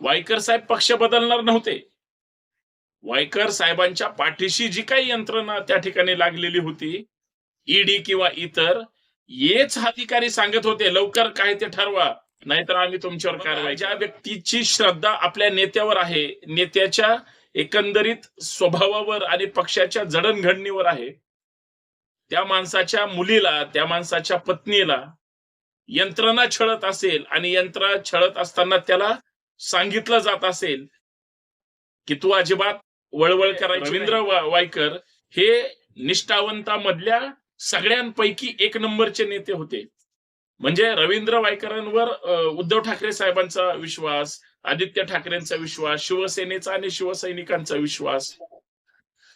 वायकर साहेब पक्ष बदलणार नव्हते. वायकर साहेबांच्या पाठीशी जी काही यंत्रणा त्या ठिकाणी लागलेली होती ईडी किंवा इतर हेच अधिकारी सांगत होते लवकर काय ते ठरवा नाहीतर आम्ही तुमच्यावर कारवाई ज्या व्यक्तीची श्रद्धा आपल्या नेत्यावर आहे नेत्याच्या एकंदरीत स्वभावावर आणि पक्षाच्या जडणघडणीवर आहे त्या माणसाच्या मुलीला त्या माणसाच्या पत्नीला यंत्रणा छळत असेल आणि यंत्रणा छळत असताना त्याला सांगितलं जात असेल की तू अजिबात वळवळ करायची रवींद्र वायकर हे निष्ठावंतामधल्या सगळ्यांपैकी एक नंबरचे नेते होते. म्हणजे रवींद्र वायकरांवर उद्धव ठाकरे साहेबांचा विश्वास आदित्य ठाकरेंचा विश्वास शिवसेनेचा आणि शिवसैनिकांचा विश्वास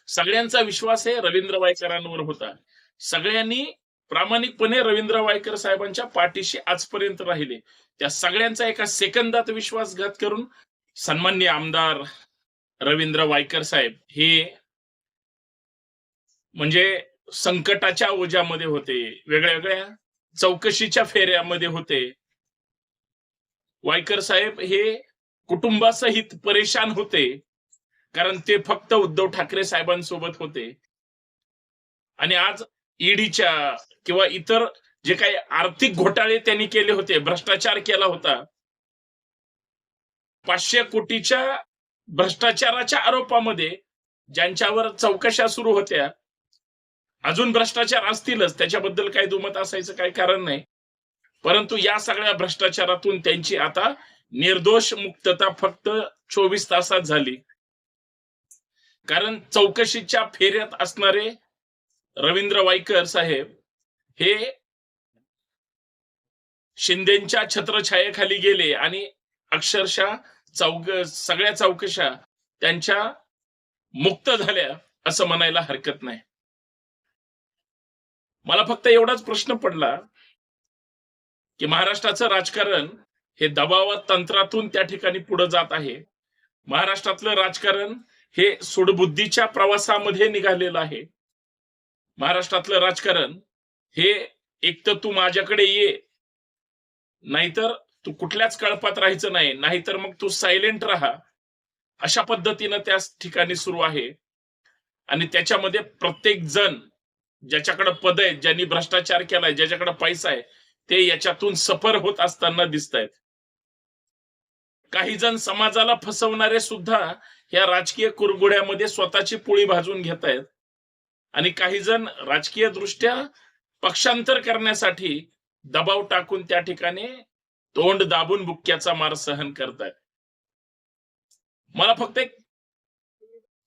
सगळ्यांचा विश्वास हे रवींद्र वायकरांवर होता. सगळ्यांनी प्रामाणिकपणे रवींद्र वायकर साहेबांच्या पाठीशी आजपर्यंत राहिले. त्या सगळ्यांचा एका सेकंदात विश्वासघात करून सन्मान्य आमदार रवींद्र वायकर साहेब हे म्हणजे संकटाच्या ओझ्यामध्ये होते. वेगळ्या वेगळ्या चौकशीच्या फेऱ्यामध्ये होते. वायकर साहेब हे कुटुंबासहित परेशान होते. कारण ते फक्त उद्धव ठाकरे साहेबांसोबत होते. आणि आज ईडीच्या किंवा इतर जे काही आर्थिक घोटाळे त्यांनी केले होते भ्रष्टाचार केला होता. पाचशे कोटीच्या भ्रष्टाचाराच्या आरोपामध्ये ज्यांच्यावर चौकशा सुरू होत्या अजून भ्रष्टाचार असतीलच त्याच्याबद्दल काही दुमत असायचं काही कारण नाही. परंतु या सगळ्या भ्रष्टाचारातून त्यांची आता निर्दोष मुक्तता फक्त चोवीस तासात झाली. कारण चौकशीच्या फेऱ्यात असणारे रवींद्र वाईकर साहेब हे शिंदेच्या छत्रछायेखाली गेले आणि अक्षरशः चौक सगळ्या चौकशा त्यांच्या मुक्त झाल्या असं म्हणायला हरकत नाही. मला फक्त एवढाच प्रश्न पडला की महाराष्ट्राचं राजकारण हे दबावात तंत्रातून त्या ठिकाणी पुढे जात आहे. महाराष्ट्रातलं राजकारण हे सुडबुद्धीच्या प्रवासामध्ये निघालेलं आहे. महाराष्ट्रातलं राजकारण हे एक तर तू माझ्याकडे ये नाहीतर तू कुठल्याच कळपात राहायचं नाही नाहीतर मग तू सायलेंट राहा. अशा पद्धतीनं त्या ठिकाणी सुरू आहे. आणि त्याच्यामध्ये प्रत्येक जण ज्याच्याकडे पद आहेत ज्यांनी भ्रष्टाचार केलाय ज्याच्याकडे पैसा आहे ते याच्यातून सफर होत असताना दिसत आहेत काही जण समाजाला फसवणारे सुद्धा या राजकीय कुरगुड्यामध्ये स्वतःची पोळी भाजून घेत आहेत आणि काही जण राजकीय दृष्ट्या पक्षांतर करण्यासाठी दबाव टाकून त्या ठिकाणी तोंड दाबून बुक्क्याचा मार सहन करतायत. मला फक्त एक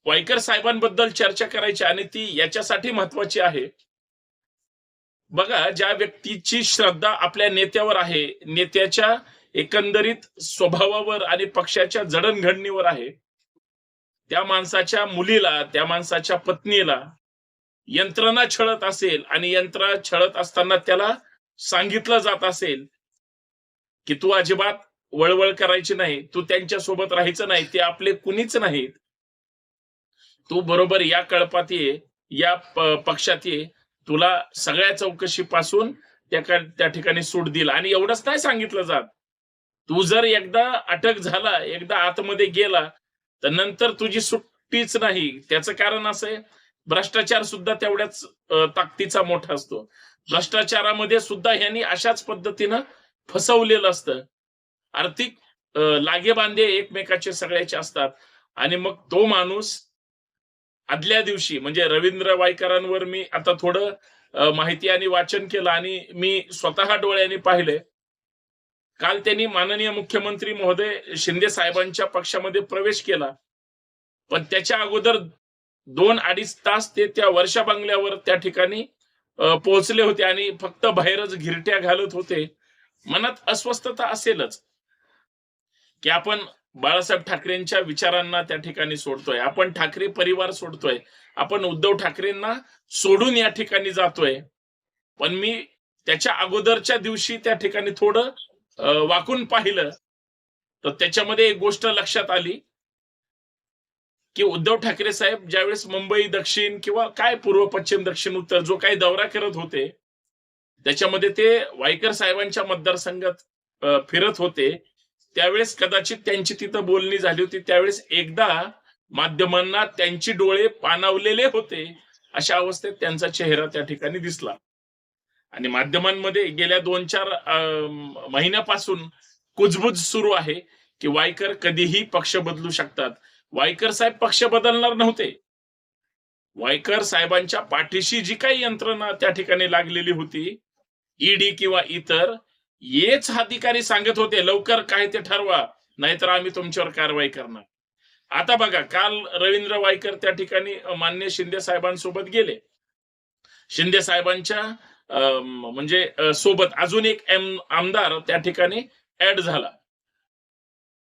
वायकर साहेबांबद्दल चर्चा करायची आणि ती याच्यासाठी महत्वाची आहे. बघा ज्या व्यक्तीची श्रद्धा आपल्या नेत्यावर आहे नेत्याच्या एकंदरीत स्वभावावर आणि पक्षाच्या जडणघडणीवर आहे त्या माणसाच्या मुलीला त्या माणसाच्या पत्नीला यंत्रणा छळत असेल आणि यंत्रणा छळत असताना त्याला सांगितलं जात असेल की तू अजिबात वळवळ करायची नाही तू त्यांच्यासोबत राहायचं नाही ते आपले कुणीच नाहीत. तू बरोबर या कळपात ये या पक्षात ये तुला सगळ्या चौकशीपासून त्या त्या ठिकाणी सूट दिला आणि एवढंच नाही सांगितलं जात. तू जर एकदा अटक झाला एकदा आतमध्ये गेला तर नंतर तुझी सुट्टीच नाही. त्याचं कारण असं आहे भ्रष्टाचार सुद्धा तेवढ्याच ताकदीचा मोठा असतो. भ्रष्टाचारामध्ये सुद्धा ह्यांनी अशाच पद्धतीनं फसवलेलं असतं. आर्थिक लागेबांधे एकमेकाचे सगळ्याचे असतात. आणि मग तो माणूस आदल्या दिवशी म्हणजे रवींद्र वायकरांवर मी आता थोडं माहिती आणि वाचन केलं आणि मी स्वतः डोळ्याने पाहिले. काल त्यांनी माननीय मुख्यमंत्री महोदय शिंदे साहेबांच्या पक्षामध्ये प्रवेश केला. पण त्याच्या अगोदर दोन अडीच तास ते त्या वर्षा बंगल्यावर त्या ठिकाणी पोहोचले होते आणि फक्त बाहेरच घिरट्या घालत होते. मनात अस्वस्थता असेलच की आपण बाळासाहेब ठाकरेंच्या विचारांना त्या ठिकाणी सोडतोय. आपण ठाकरे परिवार सोडतोय. आपण उद्धव ठाकरेंना सोडून या ठिकाणी जातोय. पण मी त्याच्या अगोदरच्या दिवशी त्या ठिकाणी थोडं वाकून पाहिलं. तर त्याच्यामध्ये एक गोष्ट लक्षात आली की उद्धव ठाकरे साहेब ज्यावेळेस मुंबई दक्षिण किंवा काय पूर्व पश्चिम दक्षिण उत्तर जो काही दौरा करत होते त्याच्यामध्ये ते वायकर साहेबांच्या मतदारसंघात फिरत होते. त्यावेळेस कदाचित त्यांची तिथं बोलणी झाली होती. त्यावेळेस एकदा माध्यमांना त्यांची डोळे पाणावलेले होते. अशा अवस्थेत त्यांचा चेहरा त्या ठिकाणी दिसला. आणि माध्यमांमध्ये गेल्या दोन चार अं, महिन्यापासून कुजबुज सुरू आहे की वायकर कधीही पक्ष बदलू शकतात. वायकर साहेब पक्ष बदलणार नव्हते. वायकर साहेबांच्या पाठीशी जी काही यंत्रणा त्या ठिकाणी लागलेली होती ईडी किंवा इतर येच अधिकारी सांगत होते लवकर काय ते ठरवा नाहीतर आम्ही तुमच्यावर कारवाई करणार. आता बघा काल रवींद्र वायकर त्या ठिकाणी मान्य शिंदे साहेबांसोबत गेले. शिंदे साहेबांच्या म्हणजे सोबत अजून एक एम- आमदार त्या ठिकाणी ऍड झाला.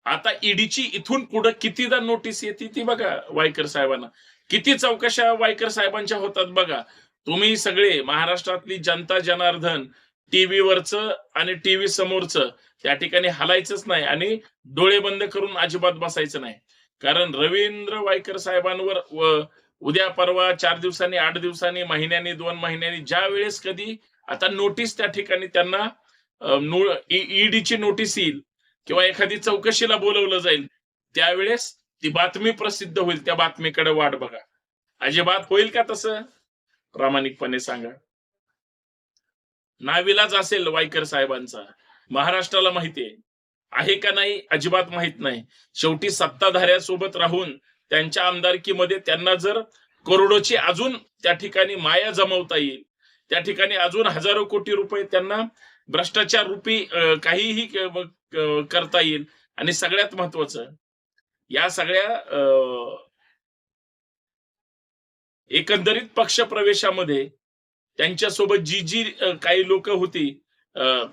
आता ईडीची इथून पुढे कितीदा नोटीस येते ती बघा वायकर साहेबांना. किती चौकशा वायकर साहेबांच्या होतात बघा. तुम्ही सगळे महाराष्ट्रातली जनता जनार्दन टीव्हीवरचं आणि टीव्ही समोरचं त्या ठिकाणी हलायचंच नाही आणि डोळे बंद करून अजिबात बसायचं नाही. कारण रवींद्र वायकर साहेबांवर व- उद्या परवा चार दिवसांनी आठ दिवसांनी महिन्यांनी दोन महिन्यांनी ज्या वेळेस कधी आता नोटीस त्या ठिकाणी त्यांना ईडीची नोटीस येईल. किंवा एखादी चौकशीला बोलवलं जाईल त्यावेळेस ती बातमी प्रसिद्ध होईल त्या बातमीकडे वाट बघा. अजिबात होईल का तसं? प्रामाणिकपणे सांगा. नाविलाज असेल वायकर साहेबांचा. महाराष्ट्राला माहिती आहे. आहे का नाही? अजिबात माहीत नाही. शेवटी सत्ताधाऱ्यासोबत राहून त्यांच्या आमदारकीमध्ये त्यांना जर करोडोची अजून त्या ठिकाणी माया जमवता येईल त्या ठिकाणी अजून हजारो कोटी रुपये त्यांना भ्रष्टाचार रूपी काहीही करता येईल. आणि सगळ्यात महत्वाचं या सगळ्या एकंदरीत पक्ष प्रवेशामध्ये त्यांच्यासोबत जी जी काही लोक होती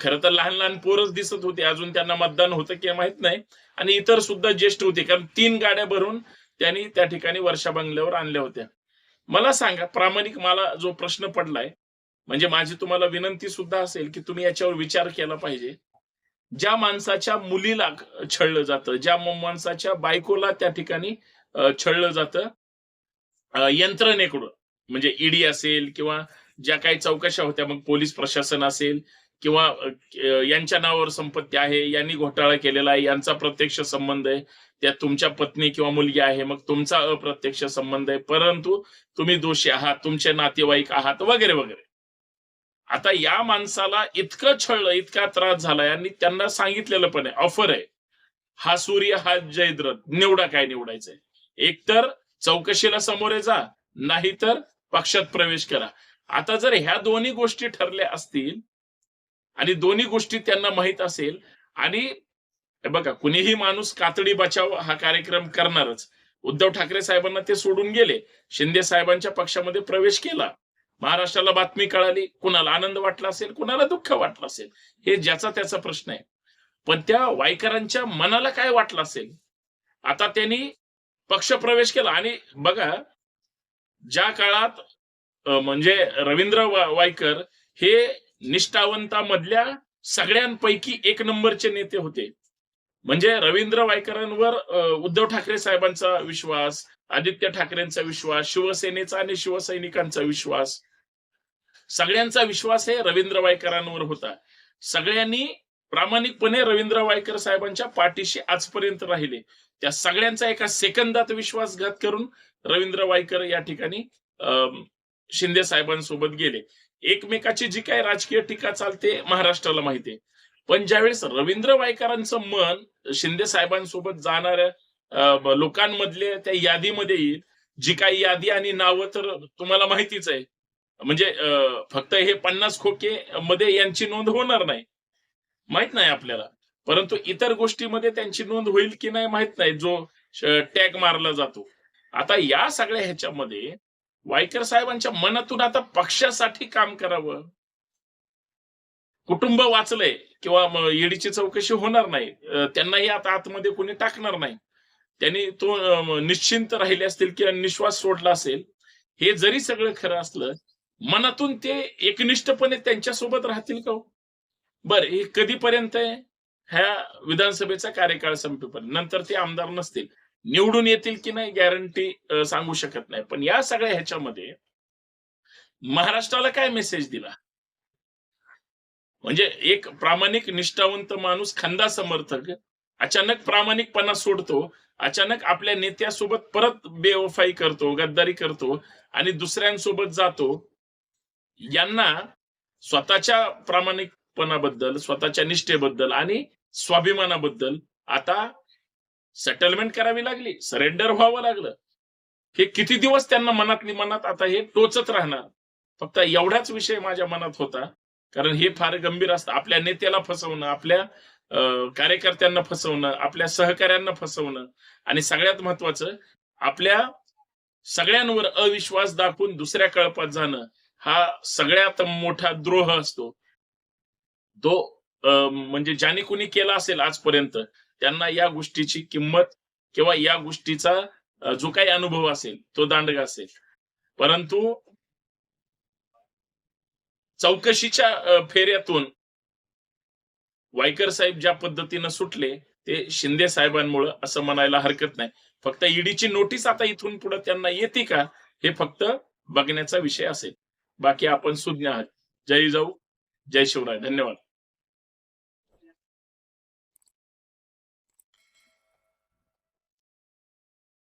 खर तर लहान लहान पोरच दिसत होते. अजून त्यांना मतदान होतं की माहीत नाही. आणि इतर सुद्धा ज्येष्ठ होते कारण तीन गाड्या भरून त्यांनी त्या ठिकाणी वर्षा बंगल्यावर आणल्या होत्या. मला सांगा प्रामाणिक मला जो प्रश्न पडलाय म्हणजे माझी तुम्हाला विनंती सुद्धा असेल की तुम्ही याच्यावर विचार केला पाहिजे. ज्या माणसाच्या मुलीला छळलं जातं ज्या माणसाच्या बायकोला त्या ठिकाणी छळलं जातं यंत्रणेकडून. म्हणजे ईडी असेल किंवा ज्या काही चौकशा होत्या मग पोलीस प्रशासन असेल किंवा यांच्या नावावर संपत्ती आहे यांनी घोटाळा केलेला आहे यांचा प्रत्यक्ष संबंध आहे त्यात तुमच्या पत्नी किंवा मुलगी आहे मग तुमचा अप्रत्यक्ष संबंध आहे परंतु तुम्ही दोषी आहात तुमचे नातेवाईक आहात वगैरे वगैरे. आता या माणसाला इतकं छळलं इतका त्रास झालाय आणि त्यांना सांगितलेलं पण आहे ऑफर आहे. हा सूर्य हा जयद्रथ निवडा काय निवडायचंय? एकतर चौकशीला समोरे जा नाहीतर पक्षात प्रवेश करा. आता जर ह्या दोन्ही गोष्टी ठरल्या असतील आणि दोन्ही गोष्टी त्यांना माहीत असेल आणि बघा कुणीही माणूस कातडी बचाव हा कार्यक्रम करणारच. उद्धव ठाकरे साहेबांना ते सोडून गेले. शिंदे साहेबांच्या पक्षामध्ये प्रवेश केला. महाराष्ट्राला बातमी कळाली कुणाला आनंद वाटला असेल कुणाला दुःख वाटलं असेल हे ज्याचा त्याचा प्रश्न आहे. पण त्या वायकरांच्या मनाला काय वाटलं असेल? आता त्यांनी पक्ष प्रवेश केला आणि बघा ज्या काळात म्हणजे रवींद्र वायकर हे निष्ठावंतामधल्या सगळ्यांपैकी एक नंबरचे नेते होते. म्हणजे रवींद्र वायकरांवर उद्धव ठाकरे साहेबांचा विश्वास आदित्य ठाकरेंचा विश्वास शिवसेनेचा आणि शिवसैनिकांचा विश्वास सगळ्यांचा विश्वास हे रवींद्र वायकरांवर होता. सगळ्यांनी प्रामाणिकपणे रवींद्र वायकर साहेबांच्या पाठीशी आजपर्यंत राहिले. त्या सगळ्यांचा एका सेकंदात विश्वासघात करून रवींद्र वायकर या ठिकाणी अं, शिंदे साहेबांसोबत गेले. एकमेकाची जी काही राजकीय टीका चालते महाराष्ट्राला माहिती आहे. पण ज्यावेळेस रवींद्र वायकरांचं मन शिंदे साहेबांसोबत जाणाऱ्या लोकांमधल्या लोकांमधले त्या यादीमध्ये येईल जी काही यादी आणि नावं तर तुम्हाला माहितीच आहे. म्हणजे फक्त हे पन्नास खोके मध्ये यांची नोंद होणार नाही. माहीत नाही आपल्याला. परंतु इतर गोष्टीमध्ये त्यांची नोंद होईल की नाही माहीत नाही जो टॅग मारला जातो. आता या सगळ्या ह्याच्यामध्ये वायकर साहेबांच्या मनातून आता पक्षासाठी काम करावं. कुटुंब वाचलंय किंवा ईडीची चौकशी होणार नाही. त्यांनाही आता आतमध्ये कोणी टाकणार नाही. त्यांनी तो निश्चिंत राहिले असतील किंवा निश्वास सोडला असेल हे जरी सगळं खरं असलं मनातून ते एकनिष्ठपणे त्यांच्यासोबत राहतील का बर बरं हे कधीपर्यंत आहे? ह्या विधानसभेचा कार्यकाळ संपेपर्यंत. नंतर ते आमदार नसतील. निवडून येतील की नाही गॅरंटी सांगू शकत नाही. पण या सगळ्या ह्याच्यामध्ये महाराष्ट्राला काय मेसेज दिला? म्हणजे एक प्रामाणिक निष्ठावंत माणूस खंदा समर्थक अचानक प्रामाणिकपणा सोडतो अचानक आपल्या नेत्यासोबत परत बेवफाई करतो गद्दारी करतो आणि दुसऱ्यांसोबत जातो यांना स्वतःच्या प्रामाणिकपणाबद्दल स्वतःच्या निष्ठेबद्दल आणि स्वाभिमानाबद्दल आता सेटलमेंट करावी लागली सरेंडर व्हावं लागलं. हे किती दिवस त्यांना मनातली मनात आता हे टोचत राहणार? फक्त एवढाच विषय माझ्या मनात होता. कारण हे फार गंभीर असतं. आपल्या नेत्याला फसवणं आपल्या अं, कार्यकर्त्यांना फसवणं आपल्या सहकाऱ्यांना फसवणं आणि सगळ्यात महत्वाचं आपल्या सगळ्यांवर अविश्वास दाखवून दुसऱ्या कळपात जाणं. हा सगळ्यात मोठा द्रोह असतो. तो म्हणजे ज्याने कुणी केला असेल आजपर्यंत त्यांना या गोष्टीची किंमत किंवा या गोष्टीचा जो काही अनुभव असेल तो दांडगा असेल. परंतु चौकशीच्या फेऱ्यातून वायकर साहेब ज्या पद्धतीनं सुटले ते शिंदे साहेबांमुळं असं म्हणायला हरकत नाही. फक्त ईडीची नोटीस आता इथून पुढे त्यांना येते का हे फक्त बघण्याचा विषय असेल. बाकी आपण सुज्ञ आहात. जय जाऊ जय शिवराय. धन्यवाद.